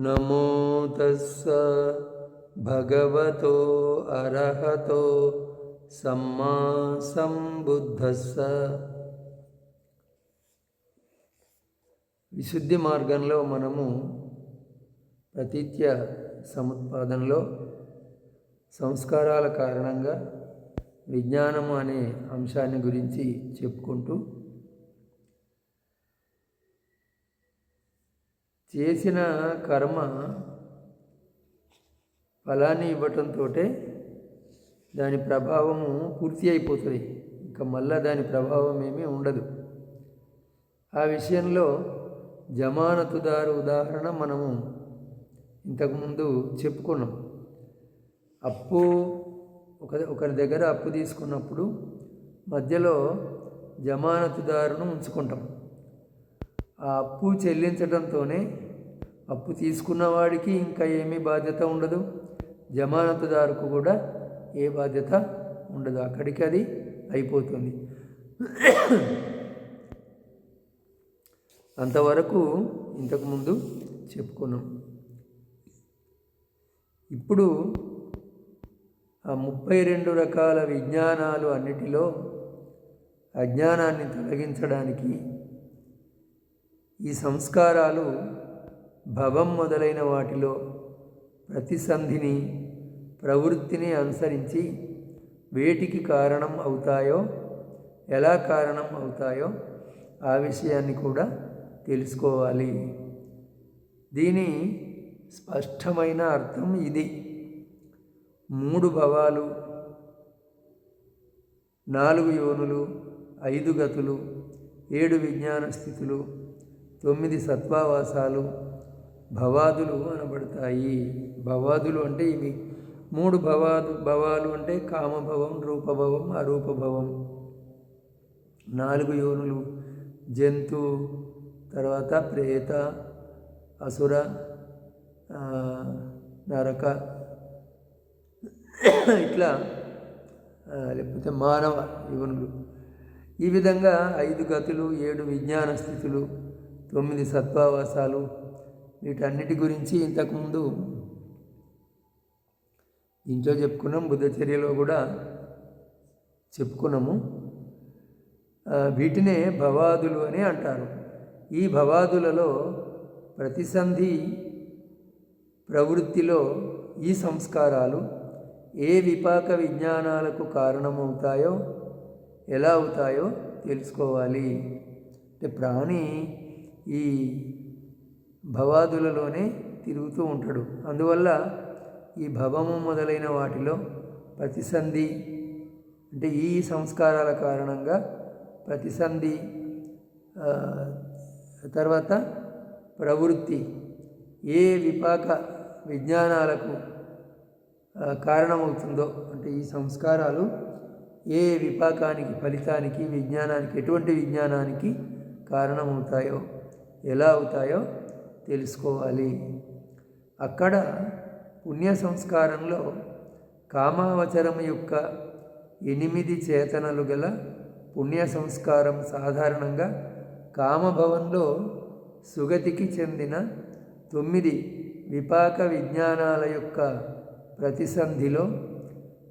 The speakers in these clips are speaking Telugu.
నమో తస్స భగవతో అర్హతో సమ్మా సంబుద్ధస్స. విశుద్ధి మార్గంలో మనము ప్రతిత్య సముత్పాదనలో సంస్కారాల కారణంగా విజ్ఞానము అనే అంశాన్ని గురించి చెప్పుకుంటూ చేసిన కర్మ ఫలాన్ని ఇవ్వటంతో దాని ప్రభావము పూర్తి అయిపోతుంది. ఇంకా మళ్ళా దాని ప్రభావం ఏమీ ఉండదు. ఆ విషయంలో జమానతుదారు ఉదాహరణ మనము ఇంతకుముందు చెప్పుకున్నాం. అప్పు ఒక ఒకరి దగ్గర అప్పు తీసుకున్నప్పుడు మధ్యలో జమానతుదారును ఉంచుకుంటాం. ఆ అప్పు చెల్లించడంతోనే అప్పు తీసుకున్న వాడికి ఇంకా ఏమీ బాధ్యత ఉండదు. జమానతుదారుకు కూడా ఏ బాధ్యత ఉండదు. అక్కడికి అది అయిపోతుంది. అంతవరకు ఇంతకుముందు చెప్పుకున్నాం. ఇప్పుడు ఆ ముప్పై రెండు రకాల విజ్ఞానాలు అన్నిటిలో అజ్ఞానాన్ని తొలగించడానికి ఈ సంస్కారాలు భవం మొదలైన వాటిలో ప్రతిసంధిని ప్రవృత్తిని అనుసరించి వేటికి కారణం అవుతాయో ఎలా కారణం అవుతాయో ఆ విషయాన్ని కూడా తెలుసుకోవాలి. దీని స్పష్టమైన అర్థం ఇది. మూడు భవాలు నాలుగు యోనులు ఐదు గతులు ఏడు విజ్ఞాన స్థితులు తొమ్మిది సత్వావాసాలు భవాదులు అనబడతాయి. భవాదులు అంటే ఇవి మూడు భవాదు భవాలు అంటే కామభవం రూపభవం అరూపభవం. నాలుగు యోనులు జంతు తర్వాత ప్రేత అసుర నరక. ఇట్లా లేకపోతే మానవ యోనులు. ఈ విధంగా ఐదు గతులు ఏడు విజ్ఞాన స్థితులు. తొమ్మిది సత్వావాసాలు. వీటన్నిటి గురించి ఇంతకుముందు ఇంట్లో చెప్పుకున్నాం బుద్ధచర్యలో కూడా చెప్పుకున్నాము. వీటినే భవాదులు అని అంటారు. ఈ భవాదులలో ప్రతిసంధి ప్రవృత్తిలో ఈ సంస్కారాలు ఏ విపాక విజ్ఞానాలకు కారణమవుతాయో ఎలా అవుతాయో తెలుసుకోవాలి. అంటే ప్రాణి ఈ భవాదులలోనే తిరుగుతూ ఉంటాడు. అందువల్ల ఈ భవము మొదలైన వాటిలో ప్రతిసంధి అంటే ఈ సంస్కారాల కారణంగా ప్రతిసంధి తర్వాత ప్రవృత్తి ఏ విపాక విజ్ఞానాలకు కారణమవుతుందో అంటే ఈ సంస్కారాలు ఏ విపాకానికి ఫలితానికి విజ్ఞానానికి ఎటువంటి విజ్ఞానానికి కారణమవుతాయో ఎలా అవుతాయో తెలుసుకోవాలి. అక్కడ పుణ్య సంస్కారంలో కామావచరం యొక్క ఎనిమిది చేతనలు గల పుణ్య సంస్కారం సాధారణంగా కామభవంలో సుగతికి చెందిన తొమ్మిది విపాక విజ్ఞానాల యొక్క ప్రతిసంధిలో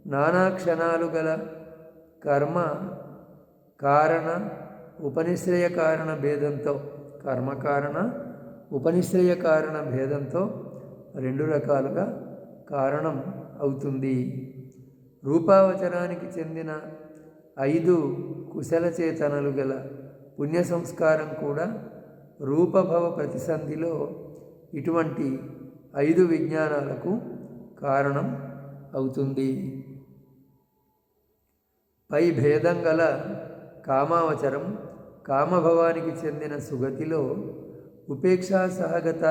నానా క్షణాలు గల కర్మ కారణ ఉపనిశ్రయ కారణ భేదంతో కర్మకారణ ఉపనిశ్రయ కారణ భేదంతో రెండు రకాలుగా కారణం అవుతుంది. రూపావచరానికి చెందిన ఐదు కుశల చేతనలు గల పుణ్య సంస్కారం కూడా రూపభవ ప్రతిసంధిలో ఇటువంటి ఐదు విజ్ఞానాలకు కారణం అవుతుంది. పై భేదం గల కామావచరం కామభవానికి చెందిన సుగతిలో ఉపేక్షా సహగత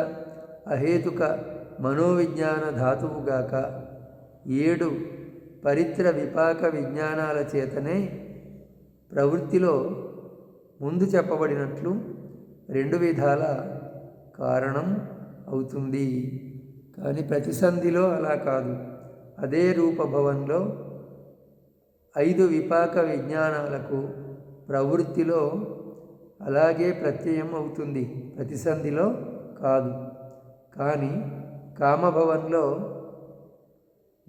అహేతుక మనోవిజ్ఞాన ధాతువుగాక ఏడు పరిత్ర విపాక విజ్ఞానాల చేతనే ప్రవృత్తిలో ముందు చెప్పబడినట్లు రెండు విధాల కారణం అవుతుంది. కానీ ప్రతిసంధిలో అలా కాదు. అదే రూపభవంలో ఐదు విపాక విజ్ఞానాలకు ప్రవృత్తిలో అలాగే ప్రత్యయం అవుతుంది ప్రతిసంధిలో కాదు. కానీ కామభవన్లో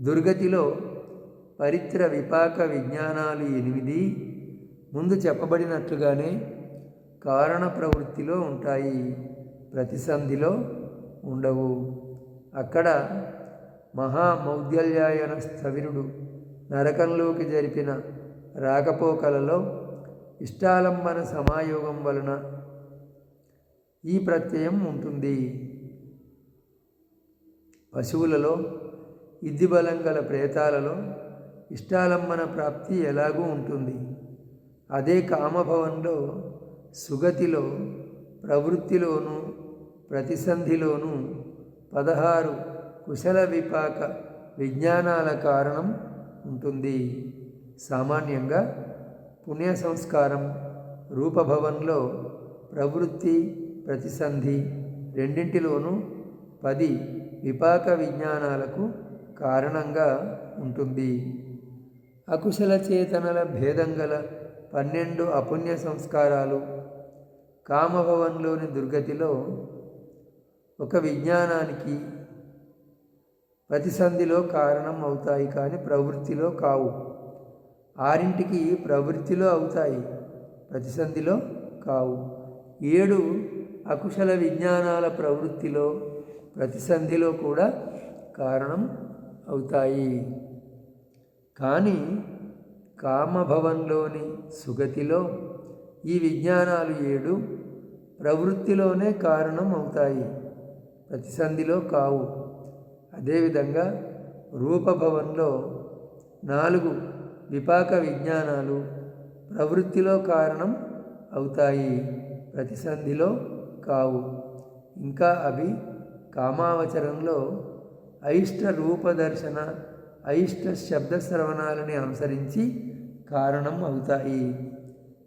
దుర్గతిలో పరిత్ర విపాక విజ్ఞానాలు ఎనిమిది ముందు చెప్పబడినట్లుగానే కారణ ప్రవృత్తిలో ఉంటాయి. ప్రతిసంధిలో ఉండవు. అక్కడ మహామౌద్యల్యాయన స్థవిరుడు నరకంలోకి జరిపిన రాకపోకలలో ఇష్టాలంబన సమాయోగం వలన ఈ ప్రత్యయం ఉంటుంది. పశువులలో ఇద్దిబలం గల ప్రేతాలలో ఇష్టాలంబన ప్రాప్తి ఎలాగూ ఉంటుంది. అదే కామభవన్లో సుగతిలో ప్రవృత్తిలోనూ ప్రతిసంధిలోనూ పదహారు కుశల విపాక విజ్ఞానాల కారణం ఉంటుంది. సామాన్యంగా పుణ్య సంస్కారం రూపభవన్లో ప్రవృత్తి ప్రతిసంధి రెండింటిలోనూ పది విపాక విజ్ఞానాలకు కారణంగా ఉంటుంది. అకుశల చేతనల భేదం గల పన్నెండు అపుణ్య సంస్కారాలు కామభవన్లోని దుర్గతిలో ఒక విజ్ఞానానికి ప్రతిసంధిలో కారణం అవుతాయి కానీ ప్రవృత్తిలో కావు. ఆరింటికి ప్రవృత్తిలో అవుతాయి ప్రతిసంధిలో కావు. ఏడు అకుశల విజ్ఞానాల ప్రవృత్తిలో ప్రతిసంధిలో కూడా కారణం అవుతాయి. కానీ కామభవన్లోని సుగతిలో ఈ విజ్ఞానాలు ఏడు ప్రవృత్తిలోనే కారణం అవుతాయి ప్రతిసంధిలో కావు. అదేవిధంగా రూపభవన్లో నాలుగు విపాక విజ్ఞానాలు ప్రవృత్తిలో కారణం అవుతాయి ప్రతిసంధిలో కావు. ఇంకా అవి కామావచరంలో అయిష్ట రూపదర్శన అయిష్ట శబ్ద శ్రవణాలని అనుసరించి కారణం అవుతాయి.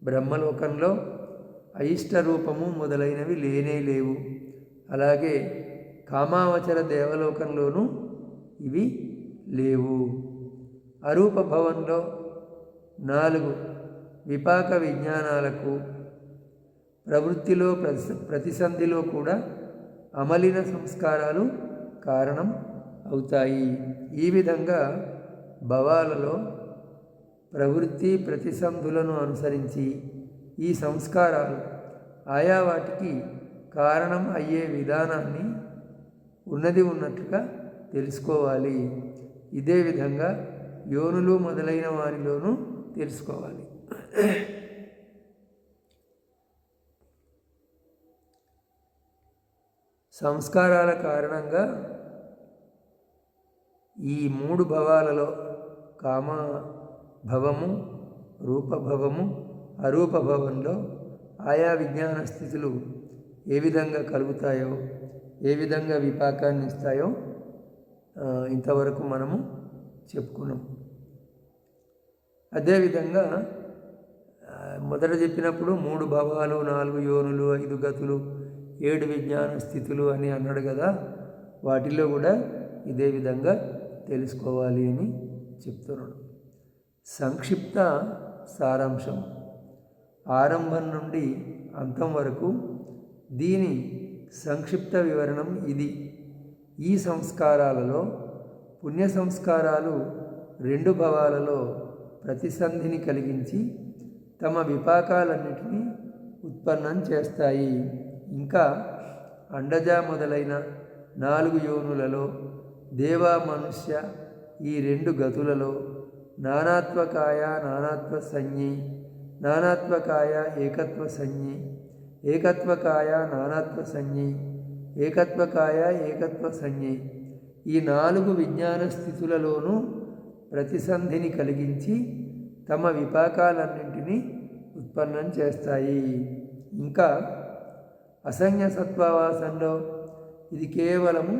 బ్రహ్మలోకంలో అయిష్ట రూపము మొదలైనవి లేనే లేవు. అలాగే కామావచర దేవలోకంలోనూ ఇవి లేవు. అరూప భవన్లో నాలుగు విపాక విజ్ఞానాలకు ప్రవృత్తిలో ప్రతి ప్రతిసంధిలో కూడా అమలిన సంస్కారాలు కారణం అవుతాయి. ఈ విధంగా భవాలలో ప్రవృత్తి ప్రతిసంధులను అనుసరించి ఈ సంస్కారాలు ఆయా వాటికి కారణం అయ్యే విధానాన్ని ఉన్నది ఉన్నట్లుగా తెలుసుకోవాలి. ఇదే విధంగా యోనులు మొదలైన వారిలోనూ తెలుసుకోవాలి. సంస్కారాల కారణంగా ఈ మూడు భవాలలో కామ భవము రూపభవము అరూపభవంలో ఆయా విజ్ఞాన స్థితులు ఏ విధంగా కలుగుతాయో ఏ విధంగా విపాకాన్ని ఇస్తాయో ఇంతవరకు మనము చెప్పుకున్నాం. అదేవిధంగా మొదట చెప్పినప్పుడు మూడు భావాలు నాలుగు యోనులు ఐదు గతులు ఏడు విజ్ఞాన స్థితులు అని అన్నాడు కదా వాటిల్లో కూడా ఇదే విధంగా తెలుసుకోవాలి అని చెప్తున్నాడు. సంక్షిప్త సారాంశం. ఆరంభం నుండి అంతం వరకు దీని సంక్షిప్త వివరణం ఇది. ఈ సంస్కారాలలో పుణ్య సంస్కారాలు రెండు భవాలలో ప్రతిసంధిని కలిగించి తమ విపాకాలన్నిటినీ ఉత్పన్నం చేస్తాయి. ఇంకా అండజ మొదలైన నాలుగు యోనులలో దేవ మనుష్య ఈ రెండు గతులలో నానాత్వకాయ నానాత్వ సంజ్ఞి నానాత్వకాయ ఏకత్వ సంజ్ఞి ఏకత్వకాయ నానాత్వ సంజ్ఞి ఏకత్వకాయ ఏకత్వ సంజ్ఞి ఈ నాలుగు విజ్ఞాన స్థితులలోనూ ప్రతిసంధిని కలిగించి తమ విపాకాలన్నింటినీ ఉత్పన్నం చేస్తాయి. ఇంకా అసంజ్ఞ సత్వావాసంలో ఇది కేవలము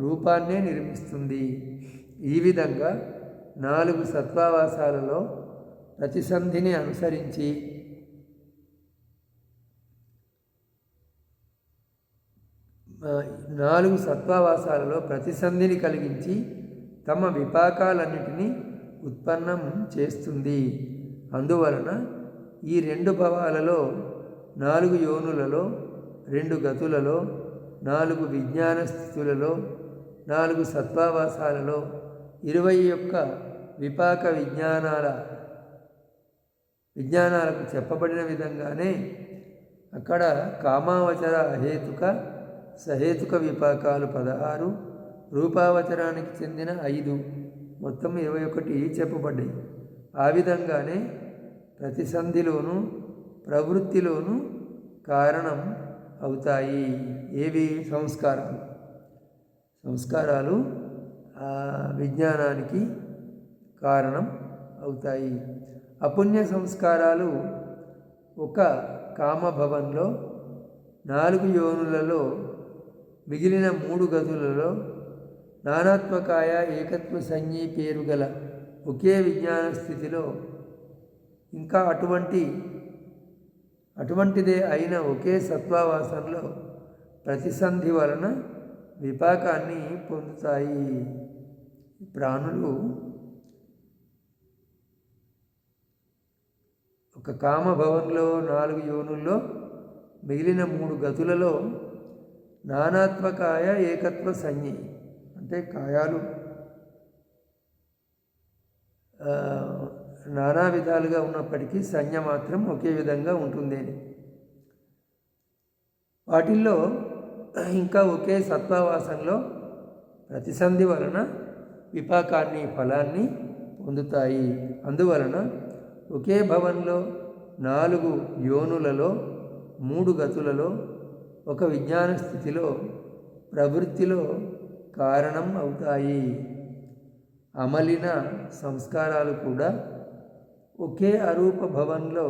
రూపాన్నే నిర్మిస్తుంది. ఈ విధంగా నాలుగు సత్వావాసాలలో ప్రతిసంధిని అనుసరించి నాలుగు సత్వావాసాలలో ప్రతిసంధిని కలిగించి తమ విపాకాలన్నిటినీ ఉత్పన్నం చేస్తుంది. అందువలన ఈ రెండు భవాలలో నాలుగు యోనులలో రెండు గతులలో నాలుగు విజ్ఞాన స్థితులలో నాలుగు సత్వావాసాలలో ఇరవై యొక్క విపాక విజ్ఞానాల విజ్ఞానాలకు చెప్పబడిన విధంగానే అక్కడ కామావచర అహేతుక సహేతుక విపాకాలు పదహారు రూపావచరానికి చెందిన ఐదు. మొత్తం ఇరవై ఒకటి చెప్పబడ్డాయి. ఆ విధంగానే ప్రతిసంధిలోనూ ప్రవృత్తిలోనూ కారణం అవుతాయి. ఏవి? సంస్కారాలు సంస్కారాలు ఆ విజ్ఞానానికి కారణం అవుతాయి. అపుణ్య సంస్కారాలు ఒక కామభవన్లో నాలుగు యోనులలో మిగిలిన మూడు గదులలో నానాత్మకాయ ఏకత్వ సంజ్ఞి పేరు గల ఒకే విజ్ఞాన స్థితిలో ఇంకా అటువంటి అటువంటిదే అయిన ఒకే సత్వావాసంలో ప్రతిసంధి వలన విపాకాన్ని పొందుతాయి. ప్రాణులు ఒక కామభవన్లో నాలుగు యోనుల్లో మిగిలిన మూడు గతులలో నానాత్మకాయ ఏకత్వ సంజ్ఞ. అంటే కాయాలు. నానా విధాలుగా ఉన్నప్పటికీ సంజ్ఞ మాత్రం ఒకే విధంగా ఉంటుంది. అని వాటిల్లో ఇంకా ఒకే సత్వావాసంలో ప్రతిసంధి వలన విపాకాన్ని ఫలాన్ని పొందుతాయి. అందువలన ఒకే భవన్లో నాలుగు యోనులలో మూడు గతులలో ఒక విజ్ఞాన స్థితిలో ప్రవృత్తిలో కారణం అవుతాయి. అమలిన సంస్కారాలు కూడా ఒకే అరూప భవన్లో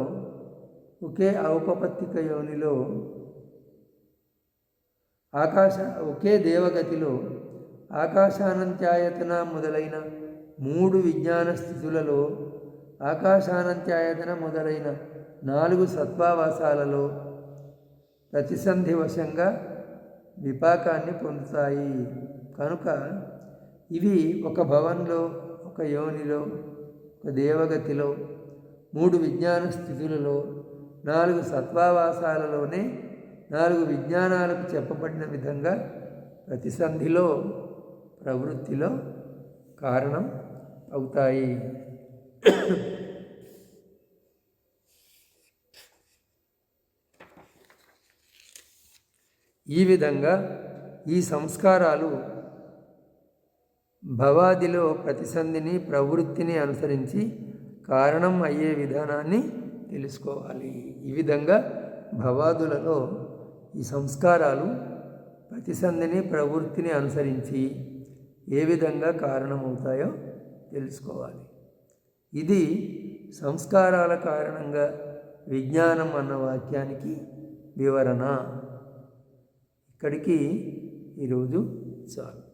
ఒకే ఔపపత్తిక యోనిలో ఆకాశ ఒకే దేవగతిలో ఆకాశానంత్యాయతన మొదలైన మూడు విజ్ఞాన స్థితులలో ఆకాశానంత్యాయతన మొదలైన నాలుగు సత్వావాసాలలో ప్రతిసంధివశంగా విపాకాన్ని పొందుతాయి. కనుక ఇవి ఒక భవన్లో ఒక యోనిలో ఒక దేవగతిలో మూడు విజ్ఞాన స్థితులలో నాలుగు సత్వావాసాలలోనే నాలుగు విజ్ఞానాలకు చెప్పబడిన విధంగా ప్రతిసంధిలో ప్రవృత్తిలో కారణం అవుతాయి. ఈ విధంగా ఈ సంస్కారాలు భవాదిలో ప్రతిసంధిని ప్రవృత్తిని అనుసరించి కారణం అయ్యే విధానాన్ని తెలుసుకోవాలి. ఈ విధంగా భవాదులలో ఈ సంస్కారాలు ప్రతిసంధిని ప్రవృత్తిని అనుసరించి ఏ విధంగా కారణమవుతాయో తెలుసుకోవాలి. ఇది సంస్కారాల కారణంగా విజ్ఞానం అన్న వాక్యానికి వివరణ. ఇక్కడికి ఈరోజు చాలు.